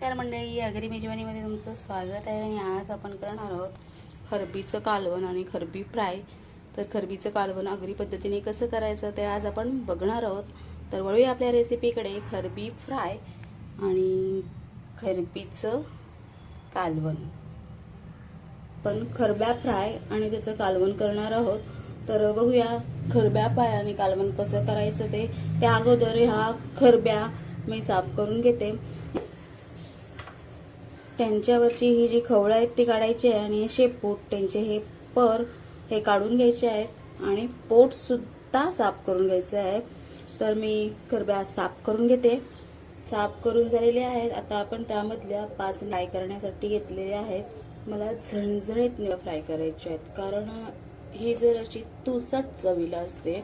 नमस्कार मंडळी अगरी मेजवानीमध्ये तुमचं स्वागत आहे आणि आज आपण करणार आहोत खरबीचं कालवण आणि खरबी फ्राय. तर खरबीचं कालवण अगरी पद्धतीने कसं करायचं ते आज आपण बघणार आहोत. तर वळूया आपल्या रेसिपीकडे खरबी फ्राय आणि खरबीचं कालवण. पण खरब्या फ्राय आणि त्याचं कालवण करणार आहोत. तर बघूया खरब्या फ्राय आणि कालवण कसं करायचं ते. त्या अगोदर ह्या खरब्या मी साफ करून घेते. त्यांच्यावरची ही जी खवळं आहेत ती काढायची आहे आणि असे शेपूट त्यांचे हे पर हे काढून घ्यायचे आहेत आणि पोट सुद्धा साफ करून घ्यायचं आहे. तर मी खरब्या साफ करून घेते. साफ करून झालेले आहेत. आता आपण त्यामधल्या पाच फ्राय करण्यासाठी घेतलेले आहेत. मला झणझणीत निळं फ्राय करायचे आहेत. कारण ही जर अशी तुसट चवीला असते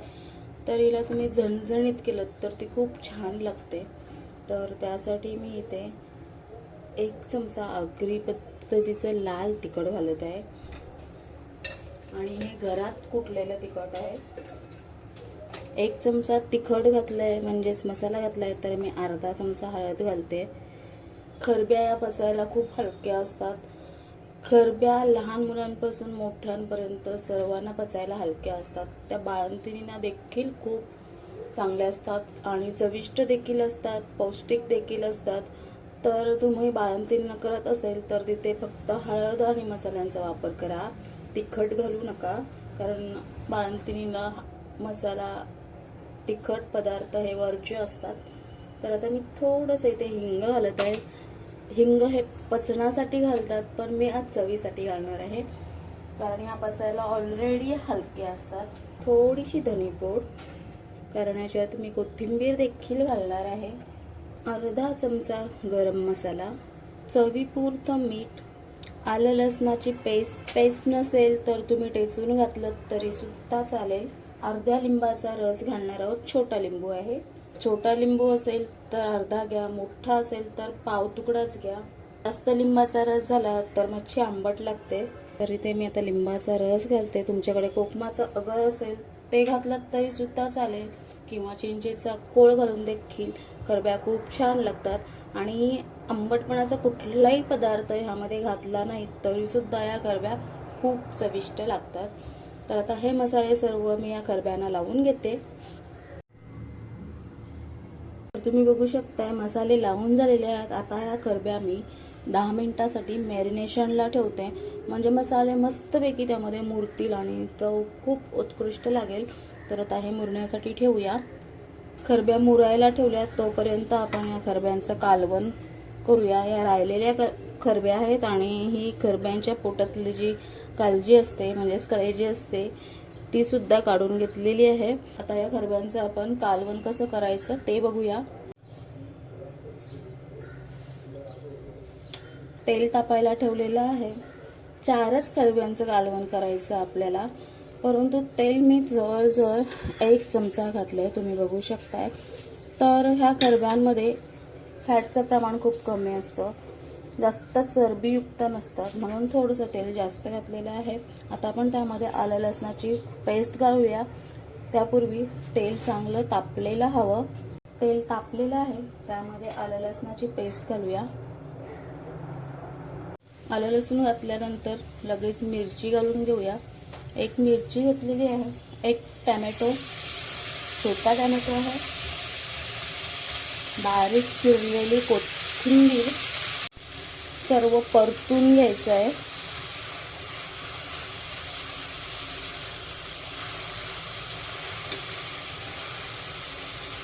तर हिला तुम्ही झणझणीत केलं तर ती खूप छान लागते. तर त्यासाठी मी इथे एक चमचा आगरी पद्धतीचं लाल तिखट घालत आहे. आणि हे घरात कुटलेलं तिखट आहे. एक चमचा तिखट घातलंय म्हणजेच मसाला घातलाय तर मी अर्धा चमचा हळद घालते. खरब्या या पचायला खूप हलक्या असतात. खरब्या लहान मुलांपासून मोठ्यांपर्यंत सर्वांना पचायला हलक्या असतात. त्या बाळंतिणींना देखील खूप चांगल्या असतात. आणि चविष्ट देखील असतात पौष्टिक देखील असतात. तर तुम्ही बाळंतीण करत असेल तर तिथे फक्त हळद आणि मसाल्यांचा वापर करा. तिखट घालू नका कारण बाळंतिणीला मसाला तिखट पदार्थ हे वर्ज्य असतात. तर आता मी थोडंसं इथे हिंग घालत आहे. हिंग हे पचनासाठी घालतात पण मी आज चवीसाठी घालणार आहे. कारण या पचायला ऑलरेडी हलके असतात. थोडीशी धनीपूड कारण याच्यात मी कोथिंबीर देखील घालणार आहे. अर्धा चमचा गरम मसाला चवीपुरतं मीठ आलं लसणाची पेस्ट पेस्ट नसेल तर तुम्ही टेचून घातलं तरी सुद्धा चालेल. अर्ध्या लिंबाचा रस घालणार आहोत. छोटा लिंबू आहे. छोटा लिंबू असेल तर अर्धा घ्या. मोठा असेल तर पाव तुकडाच घ्या. जास्त लिंबाचा रस झाला तर मच्छी आंबट लागते. तर इथे मी आता लिंबाचा रस घालते. तुमच्याकडे कोकमाचं अगळ असेल ते घातलं तरी सुद्धा चालेल. किंवा चिंचेचा कोळ घालून देखील खरब्या खूप छान लागतात. आणि आंबटपणाचा कुठलाही पदार्थ ह्यामध्ये घातला नाही तरी सुद्धा या खरब्या खूप चविष्ट लागतात. तर आता हे मसाले सर्व मी या खरब्यांना लावून घेते. तर तुम्ही बघू शकताय मसाले लावून झालेले आहेत. आता ह्या खरब्या मी दहा मिनिटासाठी मॅरिनेशनला ठेवते. म्हणजे मसाले मस्तपैकी त्यामध्ये मुरतील आणि चव खूप उत्कृष्ट लागेल. तर आता हे मुरण्यासाठी ठेवूया. खरब्या मुरायला ठेवल्या तोपर्यंत आपण या खरब्यांचं कालवण करूया. या राहिलेल्या क खरब्या आहेत आणि ही खरब्यांच्या पोटातली जी काळजी असते म्हणजेच कलेजी असते ती सुद्धा काढून घेतलेली आहे. आता या खरब्यांचं आपण कालवण कसं करायचं ते बघूया. तेल तापायला ठेवलेलं आहे. चारच खरब्यांचं कालवण करायचं आपल्याला. परंतु तेल मी जवळजवळ एक चमचा घातलं आहे तुम्ही बघू शकताय. तर ह्या गरब्यांमध्ये फॅटचं प्रमाण खूप कमी असतं. जास्त चरबीयुक्त नसतात. म्हणून थोडंसं तेल जास्त घातलेलं आहे. आता आपण त्यामध्ये आलं लसणाची पेस्ट घालूया. त्यापूर्वी तेल चांगलं तापलेलं हवं. तेल तापलेलं आहे. त्यामध्ये आलं लसणाची पेस्ट घालूया. आलं लसूण घातल्यानंतर लगेच मिरची घालून घेऊया. एक मिरची घेतलेली आहे एक टॅमॅटो छोटा टॅमॅटो आहे बारीक चिरलेली कोथिंबीर सर्व परतून घ्यायचं आहे.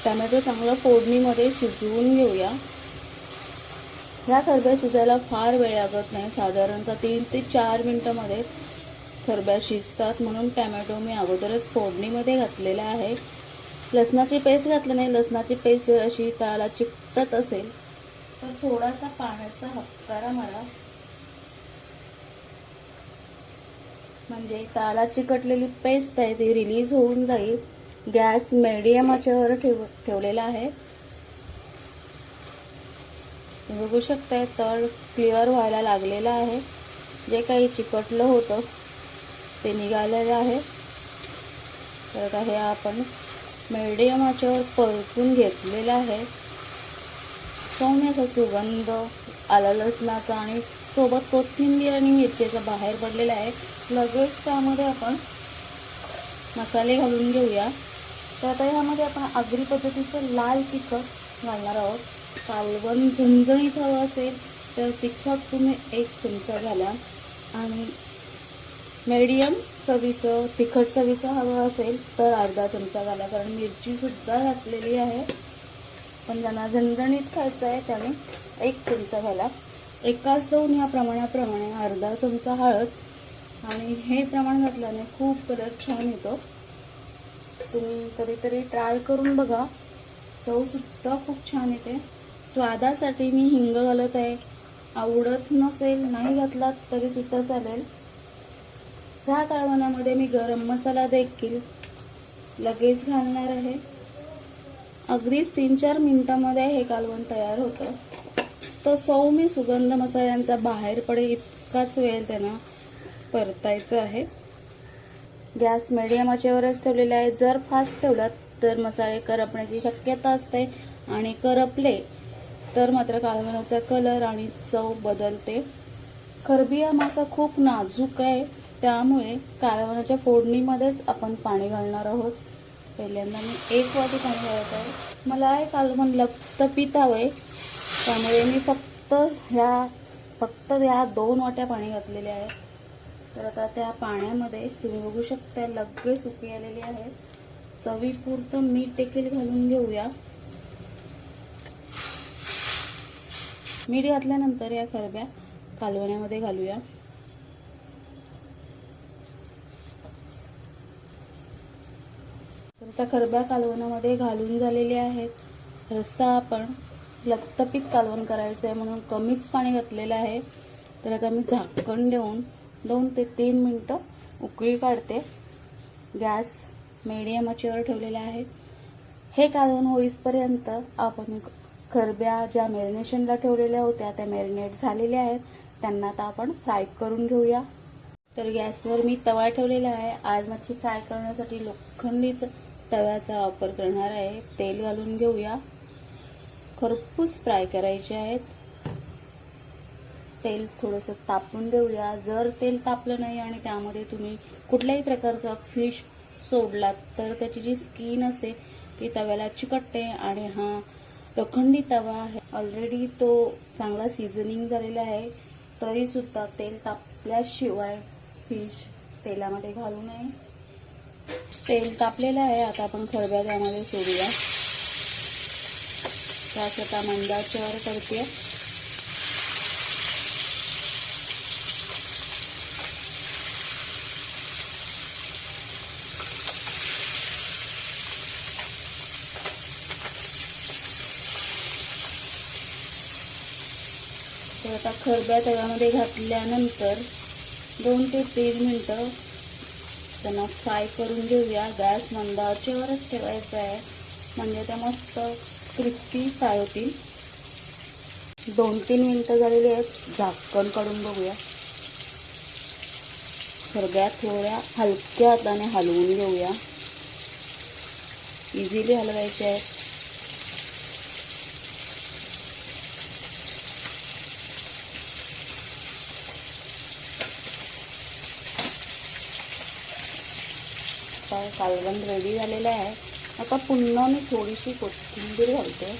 टॅमॅटो चांगलं फोडणीमध्ये शिजवून घेऊया. ह्या खरब्या शिजायला फार वेळ लागत नाही साधारणतः तीन ते चार मिनटामध्ये खरब्या शिजतात म्हणून टॅमॅटो मी अगोदरच फोडणीमध्ये घातलेला आहे. लसणाची पेस्ट घातली नाही. लसणाची पेस्ट जर अशी त्याला चिकटत असेल तर थोडासा पाण्याचा हक्कारा मारा म्हणजे ताला चिकटलेली पेस्ट आहे ती रिलीज होऊन जाईल. गॅस मीडियम आचेवर ठेव ठेवलेला आहे. बघू शकताय तळ क्लिअर व्हायला लागलेला आहे. जे काही चिकटलं होतं ते निघालेलं आहे. तर आता हे आपण मीडियम आचेवर परतून घेतलेलं आहे. सौम्याचा सुगंध आला लसणाचा आणि सोबत कोथिंबीर आणि मिरचीचा बाहेर पडलेला आहे. लगेच त्यामध्ये आपण मसाले घालून घेऊया. तर आता ह्यामध्ये आपण आगरी पद्धतीचं लाल तिखट घालणार आहोत. कालवण झणझणीत हवं असेल तर तिखट तुम्ही एक चमचा घाला. आणि मीडियम चवीचं तिखट चवीचं हवं असेल तर अर्धा चमचा घाला कारण मिरचीसुद्धा घातलेली आहे. पण ज्यांना झणझणीत खायचं आहे त्याने एक चमचा घाला. एकाच दोन या प्रमाणाप्रमाणे अर्धा चमचा हळद. आणि हे प्रमाण घातल्याने खूप कलर छान येतो. तुम्ही कधीतरी ट्राय करून बघा. चवसुद्धा खूप छान येते. स्वादासाठी मी हिंग घालत आहे. आवडत नसेल नाही घातलात तरीसुद्धा चालेल. ह्या काळवणामध्ये मी गरम मसाला देखील लगेच घालणार आहे. अगदीच तीन चार मिनिटामध्ये हे कालवण तयार होतं. तर सौ मी सुगंध मसाल्यांचा बाहेर पडे इतकाच वेळ त्यांना परतायचं आहे. गॅस मिडियम आचेवरच ठेवलेला आहे. जर फास्ट ठेवलात तर मसाले करपण्याची शक्यता असते आणि करपले तर मात्र कालवणाचा कलर आणि चव बदलते. खरबी हा मासा खूप नाजूक आहे. त्यामुळे कालवणाच्या फोडणीमध्येच आपण पाणी घालणार आहोत. पहिल्यांदा मी एक वाटी पाणी घालत आहे. मला आहे कालवण लप्त हवंय त्यामुळे मी फक्त ह्या फक्त ह्या दोन वाट्या पाणी घातलेले आहेत तर आता त्या पाण्यामध्ये तुम्ही बघू शकता लगेच सुकी आलेली आहे. चवीपुरतं मीठ देखील घालून घेऊया. मीठ घातल्यानंतर या खरब्या कालवण्यामध्ये घालूया. आता त्या खरब्या कालवणामध्ये घालून झालेले आहेत. रस्सा आपण लखतपीत कालवण करायचं आहे म्हणून कमीच पाणी घातलेलं आहे. तर आता मी झाकण देऊन दोन ते तीन मिनटं उकळी काढते. गॅस मीडियम आचेवर ठेवलेला आहे. हे कालवण होईपर्यंत आपण खरब्या ज्या मॅरिनेशनला ठेवलेल्या होत्या त्या मॅरिनेट झालेल्या आहेत. त्यांना आता आपण फ्राय करून घेऊया. तर गॅसवर मी तवा ठेवलेला आहे. आज मच्छी फ्राय करण्यासाठी लोखंडी तव्याचा वापर करणार आहे. तेल घालून घेऊया. खरपूस फ्राय करायचे आहेत. तेल थोडंसं तापून देऊया जर तेल तापलं नाही आणि त्यामध्ये तुम्ही कुठल्याही प्रकारचा फिश सोडलात तर त्याची जी स्किन असते ती तव्याला चिकटते आणि हा लोखंडी तवा आहे. ऑलरेडी तो चांगला सीझनिंग झालेला आहे. तरीसुद्धा तेल तापल्याशिवाय फिश तेलामध्ये घालू नये. तेल तापलेलं आहे. आता आपण खळब्या त्यामध्ये सोडूया. त्यास आता मंदाच्यावर करते. तर आता खरब्या तव्यामध्ये घातल्यानंतर दोन ते तीन मिनटं त्यांना फ्राय करून घेऊया. गॅस मंदाच्यावरच ठेवायचा आहे. म्हणजे त्या मस्त क्रिस्पी फ्राय होतील. दोन तीन मिनटं झालेली आहेत. झाकण काढून बघूया. सगळ्या थोड्या हलक्या हाताने हलवून घेऊया. इझिली हलवायचे आहेत आता कालवण रेडी झालेलं आहे. आता पुन्हा मी थोडीशी कोथिंबीर घालते.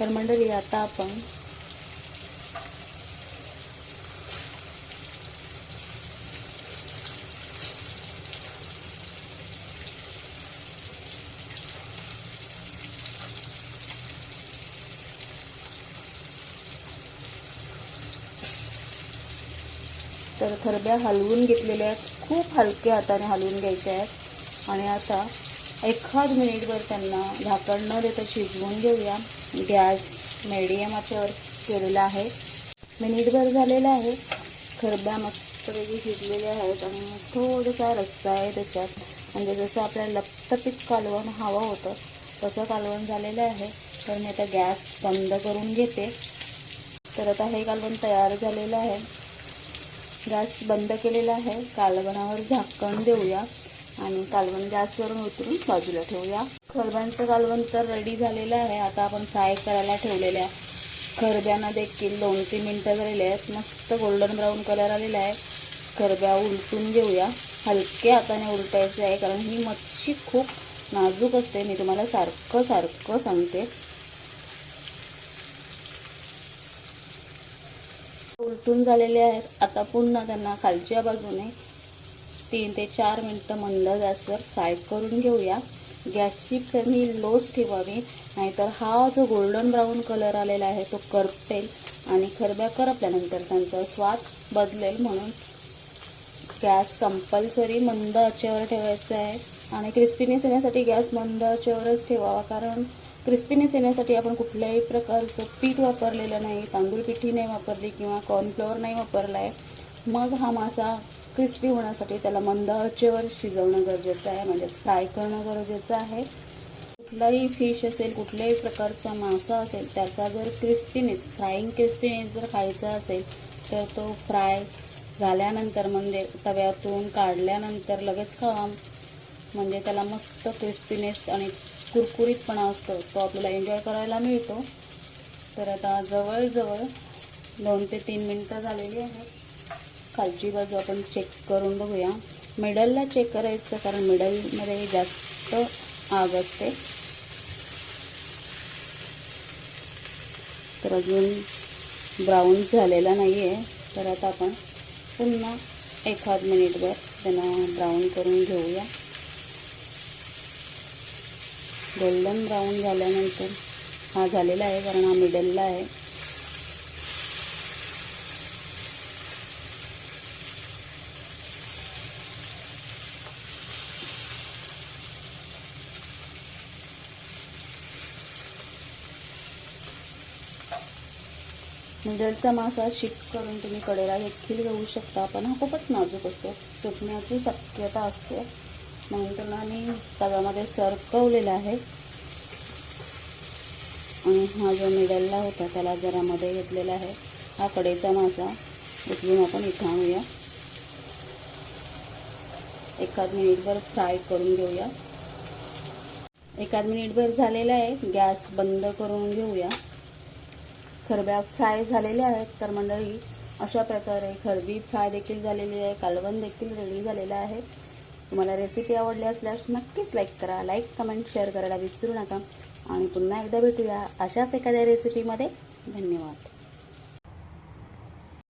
तर मंडळी आता आपण तर खरब्या हलवून घेतलेल्या आहेत. खूप हलक्या हाताने हलवून घ्यायच्या आहेत. आणि आता एखाद मिनिटभर त्यांना झाकण न देता शिजवून घेऊया. गॅस मीडियम आचेवर केलेला आहे. मिनिटभर झालेला आहे. खरब्या मस्तपैकी शिजलेल्या आहेत आणि थोडासा रस्सा आहे त्याच्यात. म्हणजे जसं आपल्याला लपतपीत कालवण हवं होतं तसं कालवण झालेलं आहे. तर मी आता गॅस बंद करून घेते. तर आता हे कालवण तयार झालेलं आहे. गॅस बंद केलेला आहे. कालवणावर झाकण देऊया आणि कालवण गॅसवरून उतरून बाजूला ठेवूया. खरब्यांचं कालवण तर रेडी झालेलं आहे. आता आपण फ्राय करायला ठेवलेल्या खरब्यांना देखील दोन तीन मिनटं झालेले आहेत. मस्त गोल्डन ब्राऊन कलर आलेला आहे. खरब्या उलटून घेऊया. हलके हाताने उलटायचे आहे कारण ही मच्छी खूप नाजूक असते. मी तुम्हाला सारखं सारखं सांगते. उलटून झालेले आहेत. आता पुन्हा त्यांना खालच्या बाजूने तीन ते चार मिनटं मंद गॅसवर फ्राय करून घेऊया. गॅसची फ्लेम लोच ठेवावी नाहीतर हा जो गोल्डन ब्राऊन कलर आलेला आहे तो करपेल आणि खरब्या करपल्यानंतर त्यांचा स्वाद बदलेल म्हणून गॅस कंपल्सरी मंद आचेवर ठेवायचा आहे. आणि क्रिस्पीनेस येण्यासाठी गॅस मंद आचेवरच ठेवावा कारण क्रिस्पीनेस येण्यासाठी आपण कुठल्याही प्रकारचं पीठ वापरलेलं नाही तांदूळ पिठी नाही वापरली किंवा कॉर्नफ्लोअर नाही वापरला आहे मग हा मासा क्रिस्पी होण्यासाठी त्याला मंद आचेवर शिजवणं गरजेचं आहे म्हणजेच फ्राय करणं गरजेचं आहे. कुठलाही फिश असेल कुठल्याही प्रकारचा मासा असेल त्याचा जर क्रिस्पीनेस फ्राईंग क्रिस्पीनेस जर खायचा असेल तर तो फ्राय झाल्यानंतर म्हणजे तव्यातून काढल्यानंतर लगेच खावा. म्हणजे त्याला मस्त क्रिस्पीनेस आणि कुरकुरीतपणा असतो तो आपल्याला एन्जॉय करायला मिळतो. तर आता जवळजवळ दोन ते तीन मिनटं झालेली आहेत. खालची बाजू आपण चेक करून बघूया. मिडलला चेक करायचं कारण मिडलमध्ये जास्त आग असते. तर अजून ब्राऊन झालेला नाही आहे तर आता आपण पुन्हा एखाद मिनिटभर त्यांना ब्राऊन करून घेऊया. गोल्डन ब्राऊन झाल्यानंतर हा झालेला आहे कारण हा मिडलला आहे. मिडलचा मासा शिफ्ट करून तुम्ही कडेला देखील घेऊ शकता. पण हा खूपच नाजूक असतो. तुटण्याची शक्यता असते. म्हणून त्यांना मी तव्यामध्ये सरकवलेला आहे. आणि हा जो मिडलला होता त्याला जरा मध्ये घेतलेला आहे. हा कडेचा मासा उचलून आपण इथं आणूया. एखाद मिनिटभर फ्राय करून घेऊया. एखाद मिनिटभर झालेला आहे. गॅस बंद करून घेऊया. खरब्या फ्राय झालेल्या आहेत तर मंडळी अशा प्रकारे खरबी फ्राय देखील झालेली आहे कालवण देखील रेडी झालेला आहे. तुम्हाला रेसिपी आवडली असल्यास नक्कीच लाईक करा लाईक कमेंट शेअर करायला विसरू नका. आणि पुन्हा एकदा भेटूया अशाच एखाद्या रेसिपीमध्ये धन्यवाद.